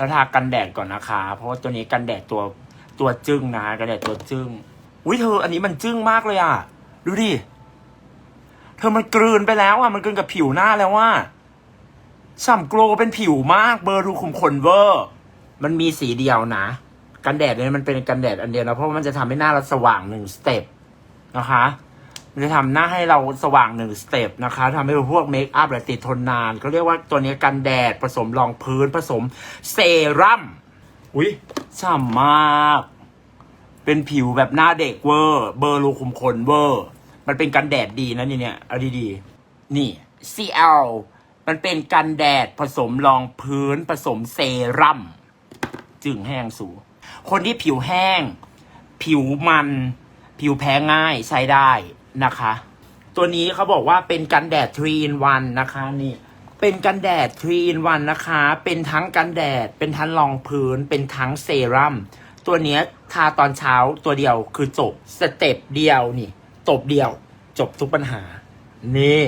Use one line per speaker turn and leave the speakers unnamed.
แล้วทากันแดดก่อนนะคะ เพราะว่าตัวนี้กันแดดตัวตัวจึ้งนะกันแดดตัวจึ้งอุ้ยเธอ อันนี้มันจึ้งมากเลยอะ ดูดิ เธอมันกลืนไปแล้วอะ มันกลืนกับผิวหน้าแล้วว่าฉ่ำโกลเป็นผิวมาก เบอร์รูขุมขนเวอร์ มันมีสีเดียวนะ กันแดดเนี่ยมันเป็นกันแดดอันเดียวนะเพราะว่ามันจะทำให้หน้าเราสว่างหนึ่งสเต็ปนะคะ จะทำหน้าให้เราสว่างหนึ่งสเต็ปนะคะทำให้พวกเมคอัพและติดทนนานเขาเรียกว่าตัวนี้กันแดดผสมรองพื้นผสมเซรั่มอุ้ยฉ่ำมาก เป็นผิวแบบหน้าเด็กเวอร์ เบอร์รูขุมขนเวอร์ มันเป็นกันแดดดีนะนี่เนี่ยเอาดีๆ นี่ CL มันเป็นกันแดดผสมรองพื้นผสมเซรั่มจึงแห้งสูคนที่ผิวแห้ง ผิวมัน ผิวแพ้ง่ายใช้ได้ นะคะ ตัวนี้เขาบอกว่าเป็นกันแดด3 in 1นะคะนี่ เป็นกันแดด3 in 1นะคะ เป็นทั้งกันแดด เป็นทั้งรองพื้น เป็นทั้งเซรั่ม ตัวเนี้ยทาตอนเช้าตัวเดียวคือจบ สเต็ปเดียวนี่ตบเดียว จบทุกปัญหา นี่